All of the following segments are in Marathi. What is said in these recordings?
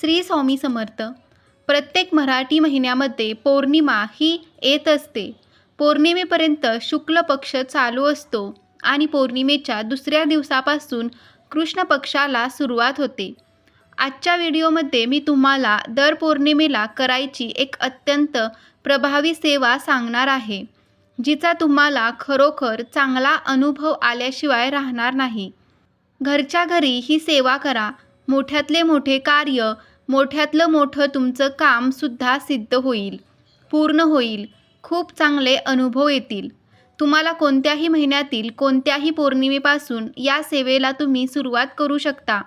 श्री स्वामी समर्थ. प्रत्येक मराठी महिन्यामध्ये पौर्णिमा ही येत असते. पौर्णिमेपर्यंत शुक्ल पक्ष चालू असतो आणि पौर्णिमेच्या दुसऱ्या दिवसापासून कृष्ण पक्षाला सुरुवात होते. आजच्या व्हिडिओमध्ये मी तुम्हाला दर पौर्णिमेला करायची एक अत्यंत प्रभावी सेवा सांगणार आहे जिचा तुम्हाला खरोखर चांगला अनुभव आल्याशिवाय राहणार नाही. घरच्या घरी ही सेवा करा मोठ्यातले मोठे कार्य मोठ्यातलं मोठं तुमचं कामसुद्धा सिद्ध होईल पूर्ण होईल खूप चांगले अनुभव येतील. तुम्हाला कोणत्याही महिन्यातील कोणत्याही पौर्णिमेपासून या सेवेला तुम्ही सुरुवात करू शकता.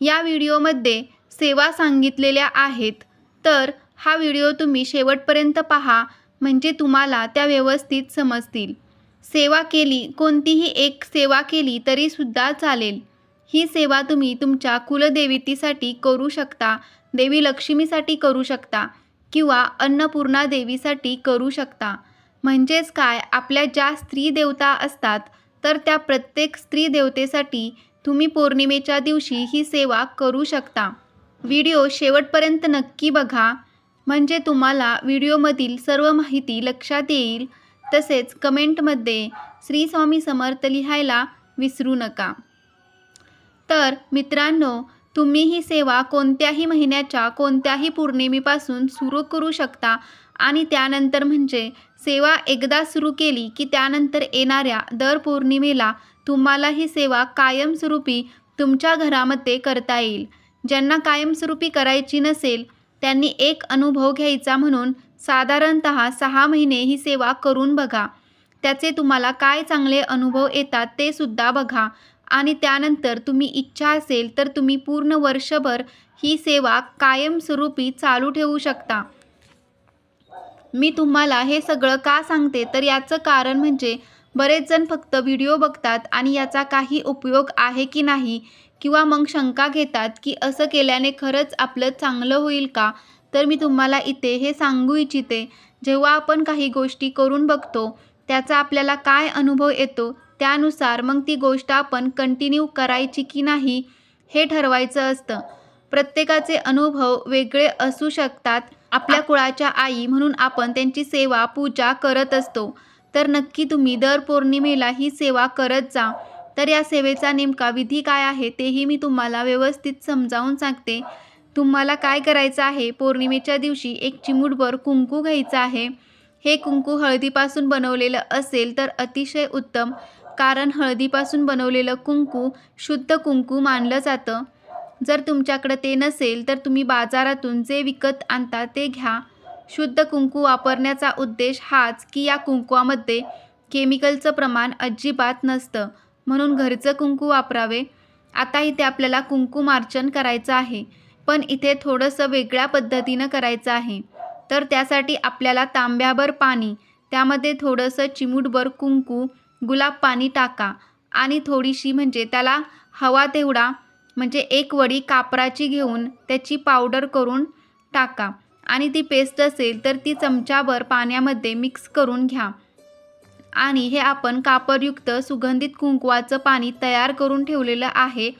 या व्हिडिओमध्ये सेवा सांगितलेल्या आहेत तर हा व्हिडिओ तुम्ही शेवटपर्यंत पहा म्हणजे तुम्हाला त्या व्यवस्थित समजतील. सेवा केली कोणतीही एक सेवा केली तरीसुद्धा चालेल. ही सेवा तुम्ही तुमच्या कुलदेवतेसाठी करू शकता देवी लक्ष्मीसाठी करू शकता किंवा अन्नपूर्णा देवीसाठी करू शकता. म्हणजेच काय? आपल्या ज्या स्त्री देवता असतात तर त्या प्रत्येक स्त्री देवतेसाठी तुम्ही पौर्णिमेच्या दिवशी ही सेवा करू शकता. व्हिडिओ शेवटपर्यंत नक्की बघा. म्हणजे तुम्हाला व्हिडिओमधील सर्व माहिती लक्षात येईल. तसेच कमेंटमध्ये श्री स्वामी समर्थ लिहायला विसरू नका. तर मित्रांनो तुम्ही ही सेवा कोणत्याही महिन्याच्या कोणत्याही पौर्णिमेपासून सुरू करू शकता आणि त्यानंतर म्हणजे सेवा एकदा सुरू केली की त्यानंतर येणाऱ्या दर पौर्णिमेला तुम्हाला ही सेवा कायमस्वरूपी तुमच्या घरामध्ये करता येईल. ज्यांना कायमस्वरूपी करायची नसेल त्यांनी एक अनुभव घ्यायचा म्हणून साधारणत सहा महिने ही सेवा करून बघा. त्याचे तुम्हाला काय चांगले अनुभव येतात ते सुद्धा बघा. आणि त्यानंतर तुम्ही इच्छा असेल तर तुम्ही पूर्ण वर्षभर ही सेवा कायमस्वरूपी चालू ठेवू शकता. मी तुम्हाला हे सगळं का सांगते? तर याचं कारण म्हणजे बरेच जण फक्त व्हिडिओ बघतात आणि याचा काही उपयोग आहे की नाही? किंवा मग शंका घेतात की असं केल्याने खरंच आपलं चांगलं होईल का? तर मी तुम्हाला इथे हे सांगू इच्छिते. जेव्हा आपण काही गोष्टी करून बघतो त्याचा आपल्याला काय अनुभव येतो? त्यानुसार मग ती गोष्ट आपण कंटिन्यू करायची की नाही हे ठरवायचं असतं. प्रत्येकाचे अनुभव वेगळे असू शकतात. आपल्या कुळाच्या आई म्हणून आपण त्यांची सेवा पूजा करत असतो. तर नक्की तुम्ही दर पौर्णिमेला ही सेवा करत जा. तर या सेवेचा नेमका विधी काय आहे तेही मी तुम्हाला व्यवस्थित समजावून सांगते. तुम्हाला काय करायचं आहे पौर्णिमेच्या दिवशी एक चिमूटभर कुंकू घ्यायचं आहे. हे कुंकू हळदीपासून बनवलेलं असेल तर अतिशय उत्तम. कारण हळदीपासून बनवलेलं कुंकू शुद्ध कुंकू मानलं जातं. जर तुमच्याकडं ते नसेल तर तुम्ही बाजारातून जे विकत आणता ते घ्या. शुद्ध कुंकू वापरण्याचा उद्देश हाच की या कुंकवामध्ये केमिकलचं प्रमाण अजिबात नसतं. म्हणून घरचं कुंकू वापरावे. आता इथे आपल्याला कुंकुमार्चन करायचं आहे पण इथे थोडंसं वेगळ्या पद्धतीनं करायचं आहे. तर त्यासाठी आपल्याला तांब्याभर पाणी त्यामध्ये थोडंसं चिमूटभर कुंकू गुलाब पाणी टाका. आणि थोडीशी म्हणजे त्याला हवा तेवढा म्हणजे एक वडी कापराची घेऊन त्याची पावडर करून टाका. आणि ती पेस्ट असेल तर ती चमच्यावर पाण्यामध्ये मिक्स करून घ्या. आणि हे आपण कापरयुक्त सुगंधित कुंकवाचं पाणी तयार करून ठेवलेलं आहे.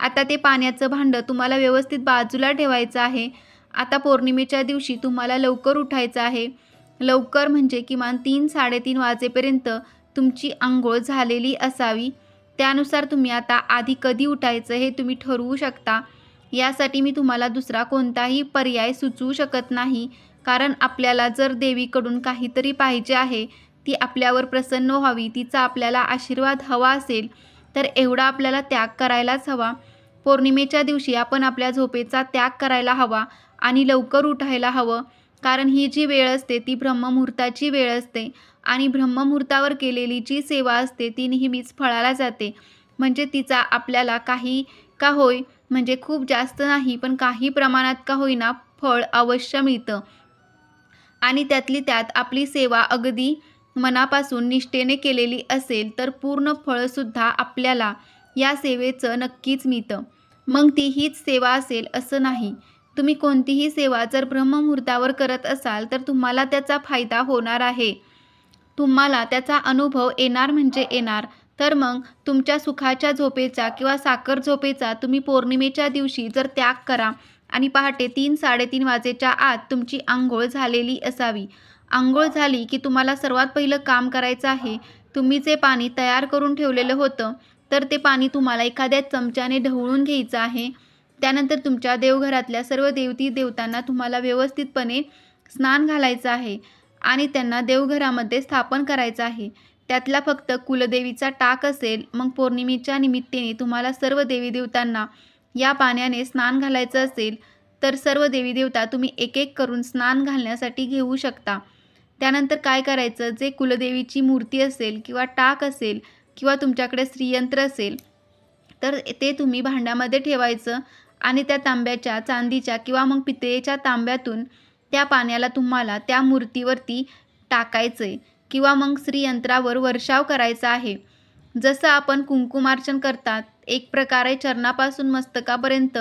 आता ते पाण्याचं भांडं तुम्हाला व्यवस्थित बाजूला ठेवायचं आहे. आता पौर्णिमेच्या दिवशी तुम्हाला लवकर उठायचं आहे. लवकर म्हणजे किमान तीन साडेतीन वाजेपर्यंत तुमची आंघोळ झालेली असावी. त्यानुसार तुम्ही आता आधी कधी उठायचं हे तुम्ही ठरवू शकता. यासाठी मी तुम्हाला दुसरा कोणताही पर्याय सुचवू शकत नाही. कारण आपल्याला जर देवीकडून काहीतरी पाहिजे आहे ती आपल्यावर प्रसन्न व्हावी तिचा आपल्याला आशीर्वाद हवा असेल तर एवढा आपल्याला त्याग करायलाच हवा. पौर्णिमेच्या दिवशी आपण आपल्या झोपेचा त्याग करायला हवा आणि लवकर उठायला हवं. कारण ही जी वेळ असते ती ब्रह्ममुहूर्ताची वेळ असते. आणि ब्रह्ममुहूर्तावर केलेली जी सेवा असते ती नेहमीच फळाला जाते. म्हणजे तिचा आपल्याला काही का होय म्हणजे खूप जास्त नाही पण काही प्रमाणात का होईना फळ अवश्य मिळतं. आणि त्यातली त्यात आपली सेवा अगदी मनापासून निष्ठेने केलेली असेल तर पूर्ण फळसुद्धा आपल्याला या सेवेचं नक्कीच मिळतं. मग ती हीच सेवा असेल असं नाही. तुम्ही कोणतीही सेवा जर ब्रह्ममुहूर्तावर करत असाल तर तुम्हाला त्याचा फायदा होणार आहे. तुम्हाला त्याचा अनुभव येणार म्हणजे येणार. तर मग तुमच्या सुखाच्या झोपेचा किंवा साखर झोपेचा तुम्ही पौर्णिमेच्या दिवशी जर त्याग करा आणि पहाटे तीन साडेतीन वाजेच्या आत तुमची आंघोळ झालेली असावी. आंघोळ झाली की तुम्हाला सर्वात पहिलं काम करायचं आहे तुम्ही जे पाणी तयार करून ठेवलेलं होतं तर ते पाणी तुम्हाला एखाद्या चमच्याने ढवळून घ्यायचं आहे. त्यानंतर तुमच्या देवघरातल्या सर्व देवती देवतांना तुम्हाला व्यवस्थितपणे स्नान घालायचं आहे. आणि त्यांना देवघरामध्ये स्थापन करायचं आहे. त्यातला फक्त कुलदेवीचा टाक असेल मग पौर्णिमेच्या निमित्ताने तुम्हाला सर्व देवी देवतांना या पाण्याने स्नान घालायचं असेल तर सर्व देवी देवता तुम्ही एक एक करून स्नान घालण्यासाठी घेऊ शकता. त्यानंतर काय करायचं? जे कुलदेवीची मूर्ती असेल किंवा टाक असेल किंवा तुमच्याकडे श्रीयंत्र असेल तर ते तुम्ही भांड्यामध्ये ठेवायचं आणि त्या तांब्याच्या चांदीच्या किंवा मग पितळेच्या तांब्यातून त्या पाण्याला तुम्हाला त्या मूर्तीवरती टाकायचं आहे किंवा मग श्रीयंत्रावर वर्षाव करायचा आहे. जसं आपण कुंकुमार्चन करतात एक प्रकारे चरणापासून मस्तकापर्यंत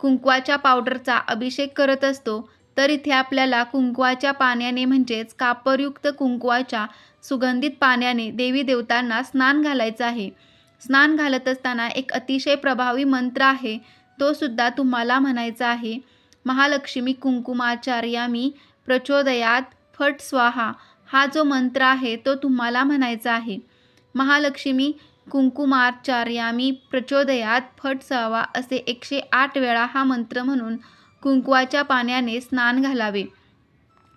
कुंकवाच्या पावडरचा अभिषेक करत असतो तर इथे आपल्याला कुंकवाच्या पाण्याने म्हणजेच कापरयुक्त कुंकवाच्या सुगंधित पाण्याने देवी देवतांना स्नान घालायचं आहे. स्नान घालत असताना एक अतिशय प्रभावी मंत्र आहे तो सुद्धा तुम्हाला म्हणायचा आहे. महालक्ष्मी कुंकुमाचार्यामी प्रचोदयात फट स्वाहा हा जो मंत्र आहे तो तुम्हाला म्हणायचा आहे. महालक्ष्मी कुंकुमाचार्यामी प्रचोदयात फट स्वाहा असे एकशे आठ वेळा हा मंत्र म्हणून कुंकुवाच्या पाण्याने स्नान घालावे.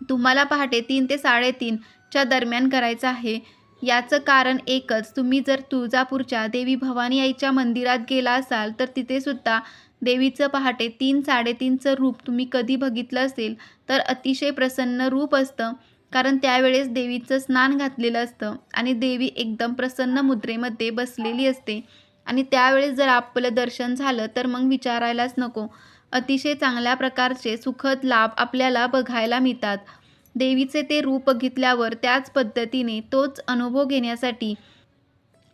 तुम्हाला पहाटे तीन ते साडेतीनच्या दरम्यान करायचं आहे. याचं कारण एकच तुम्ही जर तुळजापूरच्या देवी भवानी आईच्या मंदिरात गेला असाल तर तिथे सुद्धा देवीचं पहाटे तीन साडेतीनचं रूप तुम्ही कधी बघितलं असेल तर अतिशय प्रसन्न रूप असतं. कारण त्यावेळेस देवीचं स्नान घातलेलं असतं आणि देवी एकदम प्रसन्न मुद्रेमध्ये बसलेली असते. आणि त्यावेळेस जर आपलं दर्शन झालं तर मग विचारायलाच नको. अतिशय चांगल्या प्रकारचे सुखद लाभ आपल्याला बघायला मिळतात. देवीचे ते रूप बघितल्यावर त्याच पद्धतीने तोच अनुभव घेण्यासाठी.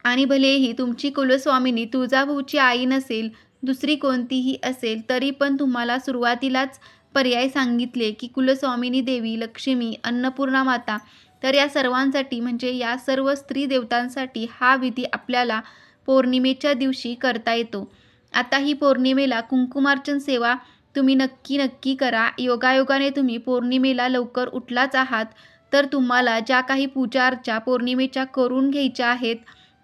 आणि भलेही तुमची कुलस्वामिनी तुळजाभूची आई नसेल दुसरी कोणतीही असेल तरी पण तुम्हाला सुरुवातीलाच पर्याय सांगितले की कुलस्वामिनी देवी लक्ष्मी अन्नपूर्णा माता तर या सर्वांसाठी म्हणजे या सर्व स्त्री देवतांसाठी हा विधी आपल्याला पौर्णिमेच्या दिवशी करता येतो. आता ही पौर्णिमेला कुंकुमार्चन सेवा तुम्ही नक्की नक्की करा. योगायोगाने तुम्ही पौर्णिमेला लवकर उठलाच आहात. तर तुम्हाला ज्या काही पूजा अर्चा पौर्णिमेच्या करून घ्यायच्या आहेत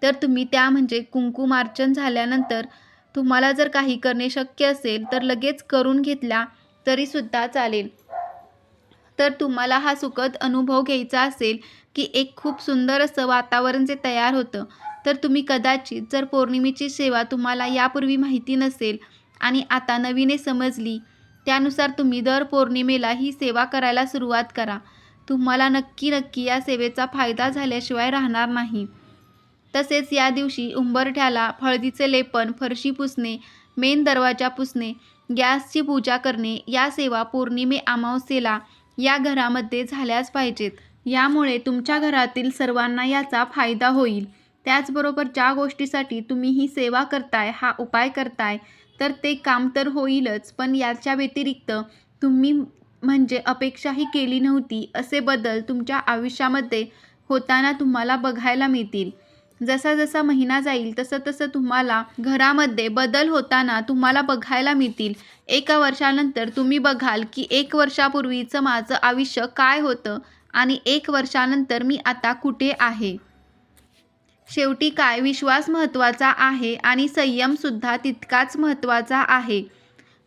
तर तुम्ही त्या म्हणजे कुंकुमार्चन झाल्यानंतर तुम्हाला जर काही करणे शक्य असेल तर लगेच करून घेतल्या तरीसुद्धा चालेल. तर तुम्हाला हा सुखद अनुभव घ्यायचा असेल की एक खूप सुंदर असं वातावरण जे तयार होतं. तर तुम्ही कदाचित जर पौर्णिमेची सेवा तुम्हाला यापूर्वी माहिती नसेल आणि आता नवीने समजली. त्यानुसार तुम्ही दर पौर्णिमेला ही सेवा करायला सुरुवात करा. तुम्हाला नक्की नक्की या सेवेचा फायदा झाल्याशिवाय राहणार नाही. तसेच या दिवशी उंबरठ्याला हळदीचे लेपन फरशी पुसणे मेन दरवाजा पुसणे गॅसची पूजा करणे या सेवा पौर्णिमे अमावस्येला या घरामध्ये झाल्याच पाहिजेत. यामुळे तुमच्या घरातील सर्वांना याचा फायदा होईल. त्याचबरोबर ज्या गोष्टीसाठी तुम्ही ही सेवा करताय हा उपाय करताय तर ते काम तर होईलच पण याच्या व्यतिरिक्त तुम्ही म्हणजे अपेक्षाही केली नव्हती असे बदल तुमच्या आयुष्यामध्ये होताना तुम्हाला बघायला मिळतील. जसा जसा महिना जाईल तसं तसं तुम्हाला घरामध्ये बदल होताना तुम्हाला बघायला मिळतील. एका वर्षानंतर तुम्ही बघाल की एक वर्षापूर्वीचं माझं आयुष्य काय होतं आणि एक वर्षानंतर मी आता कुठे आहे? शेवटी काय विश्वास महत्त्वाचा आहे आणि संयमसुद्धा तितकाच महत्त्वाचा आहे.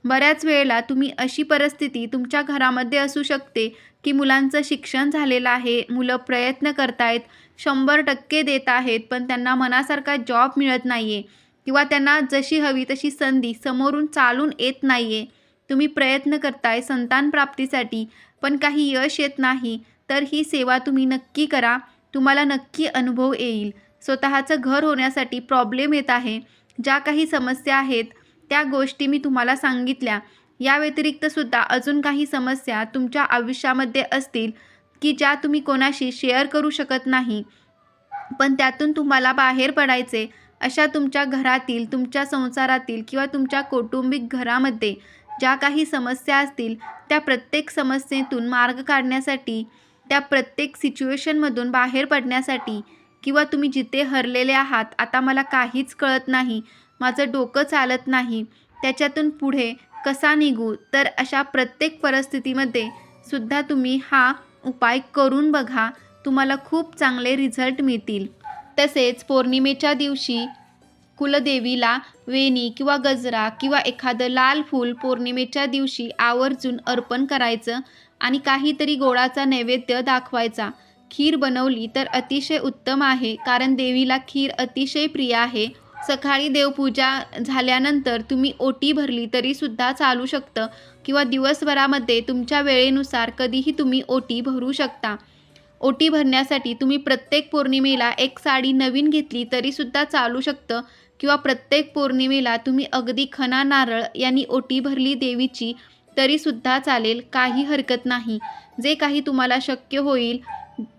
बऱ्याच वेळेला तुम्ही अशी परिस्थिती तुमच्या घरामध्ये असू शकते की मुलांचं शिक्षण झालेलं आहे मुलं प्रयत्न करतायत शंभर टक्के देत आहेत पण त्यांना मनासारखा जॉब मिळत नाही आहे किंवा त्यांना जशी हवी तशी संधी समोरून चालून येत नाही आहे तुम्ही प्रयत्न करताय संतान प्राप्तीसाठी पण काही यश येत नाही तर ही सेवा तुम्ही नक्की करा. तुम्हाला नक्की अनुभव येईल. स्वतःचं घर होण्यासाठी प्रॉब्लेम येत आहे. ज्या काही समस्या आहेत त्या गोष्टी मी तुम्हाला सांगितल्या. या व्यतिरिक्तसुद्धा अजून काही समस्या तुमच्या आयुष्यामध्ये असतील की ज्या तुम्ही कोणाशी शेअर करू शकत नाही. पण त्यातून तुम्हाला बाहेर पडायचे अशा तुमच्या घरातील तुमच्या संसारातील किंवा तुमच्या कौटुंबिक घरामध्ये ज्या काही समस्या असतील त्या प्रत्येक समस्येतून मार्ग काढण्यासाठी त्या प्रत्येक सिच्युएशनमधून बाहेर पडण्यासाठी किंवा तुम्ही जिथे हरलेले आहात आता मला काहीच कळत नाही माझं डोकं चालत नाही त्याच्यातून पुढे कसा निघू? तर अशा प्रत्येक परिस्थितीमध्ये सुद्धा तुम्ही हा उपाय करून बघा तुम्हाला खूप चांगले रिझल्ट मिळतील. तसेच पौर्णिमेच्या दिवशी कुलदेवीला वेणी किंवा गजरा किंवा एखादं लाल फूल पौर्णिमेच्या दिवशी आवर्जून अर्पण करायचं आणि काहीतरी गोडाचा नैवेद्य दाखवायचा. खीर बनवली तर अतिशय उत्तम आहे कारण देवीला खीर अतिशय प्रिय आहे. सकाळी देवपूजा झाल्यानंतर तुम्ही ओटी भरली तरीसुद्धा चालू शकतं किंवा दिवसभरामध्ये तुमच्या वेळेनुसार कधीही तुम्ही ओटी भरू शकता. ओटी भरण्यासाठी तुम्ही प्रत्येक पौर्णिमेला एक साडी नवीन घेतली तरीसुद्धा चालू शकतं किंवा प्रत्येक पौर्णिमेला तुम्ही अगदी खना नारळ यांनी ओटी भरली देवीची तरीसुद्धा चालेल काही हरकत नाही. जे काही तुम्हाला शक्य होईल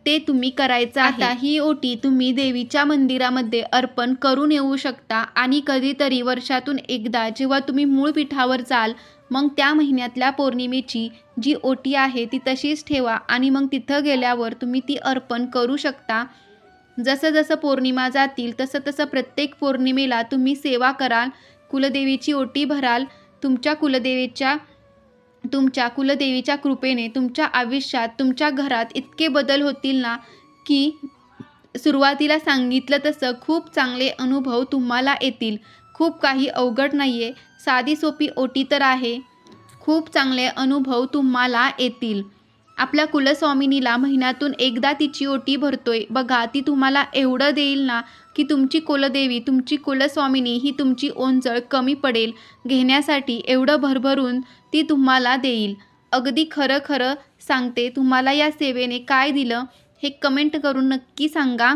ते तुम्ही करायचं आता ही ओटी तुम्ही देवीच्या मंदिरामध्ये अर्पण करून येऊ शकता आणि कधीतरी वर्षातून एकदा जेव्हा तुम्ही मूळ पीठावर जाल मग त्या महिन्यातल्या पौर्णिमेची जी ओटी आहे ती तशीच ठेवा आणि मग तिथं गेल्यावर तुम्ही ती अर्पण करू शकता. जसं जसं पौर्णिमा जातील तसं तसं प्रत्येक पौर्णिमेला तुम्ही सेवा कराल कुलदेवीची ओटी भराल तुमच्या कुलदेवीच्या तुमच्या कुलदेवीच्या कृपेने तुमच्या आयुष्यात तुमच्या घरात इतके बदल होतील ना की सुरुवातीला सांगितलं तसं खूप चांगले अनुभव तुम्हाला येतील. खूप काही अवघड नाही आहे साधी सोपी ओटी तर आहे. खूप चांगले अनुभव तुम्हाला येतील. आपल्या कुलस्वामिनीला महिन्यातून एकदा तिची ओटी भरतोय. बघा ती तुम्हाला एवढं देईल ना की तुमची कुलदेवी तुमची कुलस्वामिनी ही तुमची ओंजळ कमी पडेल. घेण्यासाठी एवढं भरभरून ती तुम्हाला देईल. अगदी खरं खरं सांगते तुम्हाला या सेवेने काय दिलं हे कमेंट करून नक्की सांगा.